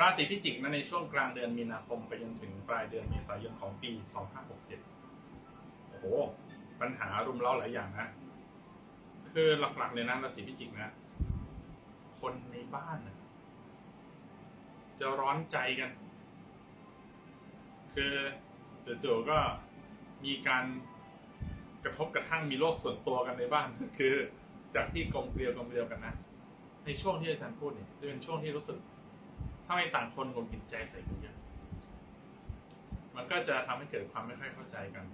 ราศีพิจิกนะในช่วงกลางเดือนมีนาคมไปจนถึงปลายเดือนเมษายนของปี 2567 โอ้โห ปัญหารุมเร้าหลายอย่างนะ คือหลักๆเลยนะราศีพิจิกนะ คนในบ้านนะจะร้อนใจกัน คือจู่ๆก็มีการกระทบกระทั่งมีโรคส่วนตัวกันในบ้าน คือจากที่กลมเกลียวกลมเกลียวกันนะ ในช่วงที่อาจารย์พูดเนี่ยจะเป็นช่วงที่รู้สึก ถ้าไม่ต่างคนหงุดหงิดใจใส่กันเยอะมันก็จะทำให้เกิดความไม่ค่อยเข้าใจกัน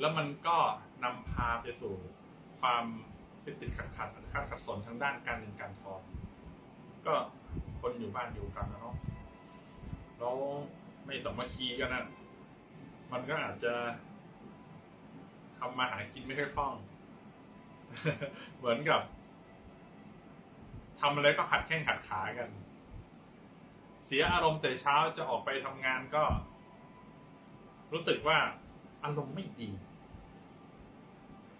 แล้วมันก็นำพาไปสู่ความติดติดขัดขัดขัดขัดสนทางด้านการเงินการทองก็คนอยู่บ้านอยู่กันนะเนาะแล้วไม่สามัคคีกันนะมันก็อาจจะทำมาหากินไม่ค่อยคล่อง เหมือนกับทำอะไรก็ขัดแข้งขัดขากัน เสียอารมณ์แต่เช้าจะออกไปทำงานก็ รู้สึกว่าอารมณ์ไม่ดี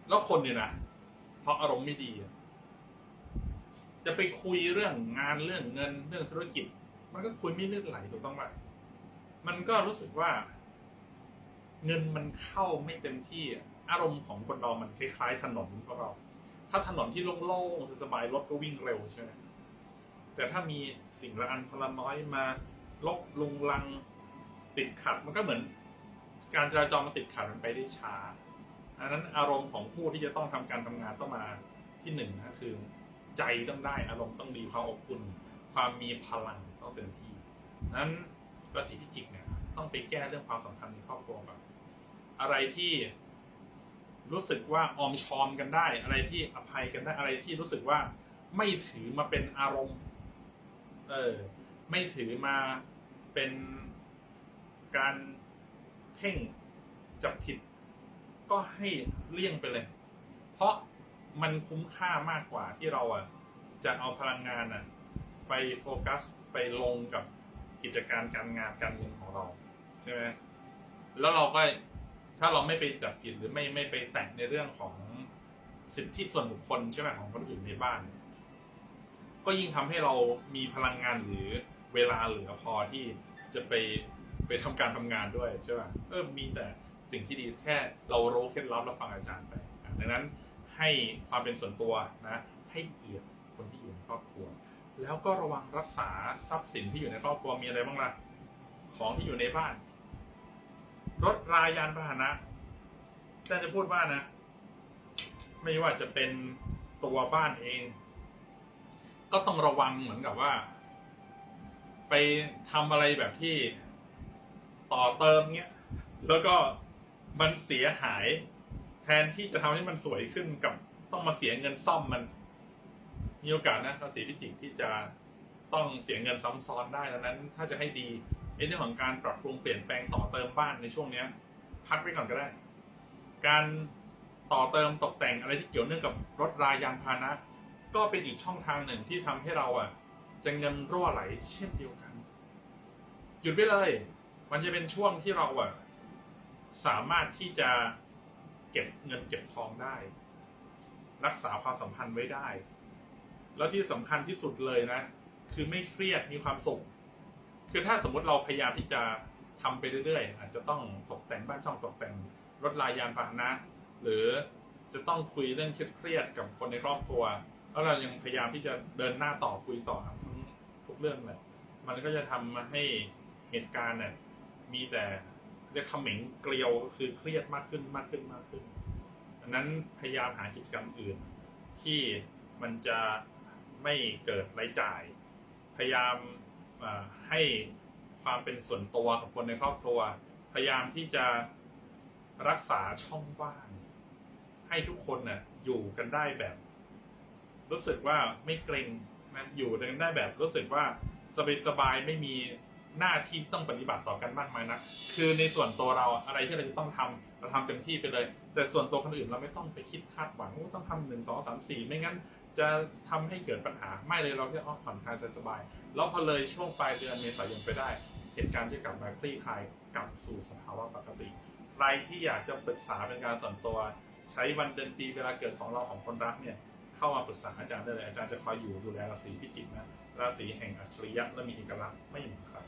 แล้วคนเนี่ยนะพออารมณ์ไม่ดี จะไปคุยเรื่องงานเรื่องเงินเรื่องธุรกิจ มันก็คุยไม่ลื่นไหลถูกต้องป่ะมันก็รู้สึกว่า เงินมันเข้าไม่เต็มที่อารมณ์ของคนเรามันคล้ายๆถนนพวกเรา ถ้าถนนที่โล่งๆสบายรถก็วิ่งเร็วใช่ไหม แต่ถ้ามีสิ่งละอันพลน้อยมาลบลุงลังติดขัด มันก็เหมือน การจราจรมันติดขัดมันไปได้ช้าอันนั้นอารมณ์ของผู้ที่จะต้องทำการทำงานต้องมาที่หนึ่งนะคือ ใจต้องได้อารมณ์ต้องดีความอบอุ่นความมีพลังต้องเต็มที่นั้นราศีพิจิกเนี่ยต้องไปแก้เรื่องความสัมพันธ์ในครอบครัวก่อนอะไรที่รู้สึกว่าออมชอมกันได้ อะไรที่อภัยกันได้อะไรที่รู้สึกว่าไม่ถือมาเป็นอารมณ์ เออ ไม่ถือมาเป็นการเพ่งจับผิด ก็ให้เลี่ยงไปเลย เพราะมันคุ้มค่ามากกว่าที่เราอะ จะเอาพลังงานอะ ไปโฟกัสไปลงกับกิจการการงานการเงินของเรา ใช่ไหมแล้วเราก็ถ้าเราไม่ไปจับผิดหรือไม่ไม่ไปแตะในเรื่องของสิทธิส่วนบุคคลใช่ไหมของคนอื่นในบ้าน ก็ยิ่งทำให้เรามีพลังงานหรือเวลาเหลือพอที่จะไปไปทำการทำงานด้วยใช่ป่ะเออมีแต่สิ่งที่ดีแค่เรารู้เคล็ดลับแล้วฟังอาจารย์ไปดังนั้นให้ความเป็นส่วนตัวนะให้เกียรติคนที่อยู่ในครอบครัว แล้วก็ระวังรักษาทรัพย์สินที่อยู่ในครอบครัวมีอะไรบ้างล่ะของที่อยู่ในบ้าน รถรายานพาหนะอาจารย์จะพูดว่านะ ไม่ว่าจะเป็นตัวบ้านเอง ก็ต้องระวังเหมือนกับว่า ไปทำอะไรแบบที่ต่อเติมเงี้ย แล้วก็มันเสียหาย แทนที่จะทำให้มันสวยขึ้นกับต้องมาเสียเงินซ่อมมัน มีโอกาสนะราศีพิจิกที่จะต้องเสียเงินซ้ำซ้อนได้ดังนั้น ถ้าจะให้ดีในเรื่องของการปรับปรุงเปลี่ยนแปลงต่อเติมบ้านในช่วงเนี้ย พักไว้ก่อนก็ได้ การต่อเติมตกแต่งอะไรที่เกี่ยวเนื่องกับรถรายยานพาหนะ ก็เป็นอีกช่องทางหนึ่งที่ทำให้เราอะ จะเงินรั่วไหลเช่นเดียวกัน หยุดไปเลย มันจะเป็นช่วงที่เราอะ สามารถที่จะเก็บเงินเก็บทองได้ รักษาความสัมพันธ์ไว้ได้ แล้วที่สำคัญที่สุดเลยนะ คือไม่เครียดมีความสุข คือถ้าสมมติเราพยายามที่จะทำไปเรื่อยๆ อาจจะต้องตกแต่งบ้านช่องตกแต่งรถลายยานพาหนะ หรือจะต้องคุยเรื่องเครียดๆกับคนในครอบครัว แล้วเรายังพยายามที่จะเดินหน้าต่อคุยต่อทั้งทุกเรื่องเลยมันก็จะทำให้เหตุการณ์เนี่ยมีแต่เรียกเขม็งเกลียวก็คือเครียดมากขึ้นมากขึ้นมากขึ้นดังนั้นพยายามหากิจกรรมอื่น ที่มันจะไม่เกิดรายจ่าย พยายามให้ความเป็นส่วนตัวกับคนในครอบครัว พยายามที่จะรักษาช่องว่าง ให้ทุกคนน่ะอยู่กันได้แบบ รู้สึกว่าไม่เกรงนะอยู่กันได้แบบรู้สึกว่าสบายๆไม่มีหน้าที่ต้องปฏิบัติต่อกันมากมายนะคือในส่วนตัวเราอะไรที่เราจะต้องทำเราทำเต็มที่ไปเลย แต่ส่วนตัวคนอื่นเราไม่ต้องไปคิดคาดหวังว่าต้องทำหนึ่งสองสามสี่ไม่งั้น จะทำให้เกิดปัญหาไม่เลยเราแค่อ๋อผ่อนคลายสบายๆแล้วพอเลยช่วงปลายเดือนเมษายนไปได้ เหตุการณ์จะกลับมาคลี่คลายกลับสู่สภาวะปกติใครที่อยากจะปรึกษาเป็นการส่วนตัว ใช้วันเดือนปีเวลาเกิดของเราของคนรักเนี่ย เข้ามาปรึกษาอาจารย์ได้เลยอาจารย์จะคอยอยู่ดูแลราศีพิจิกนะราศีแห่งอัจฉริยะและมีเอกลักษณ์ไม่เหมือนใคร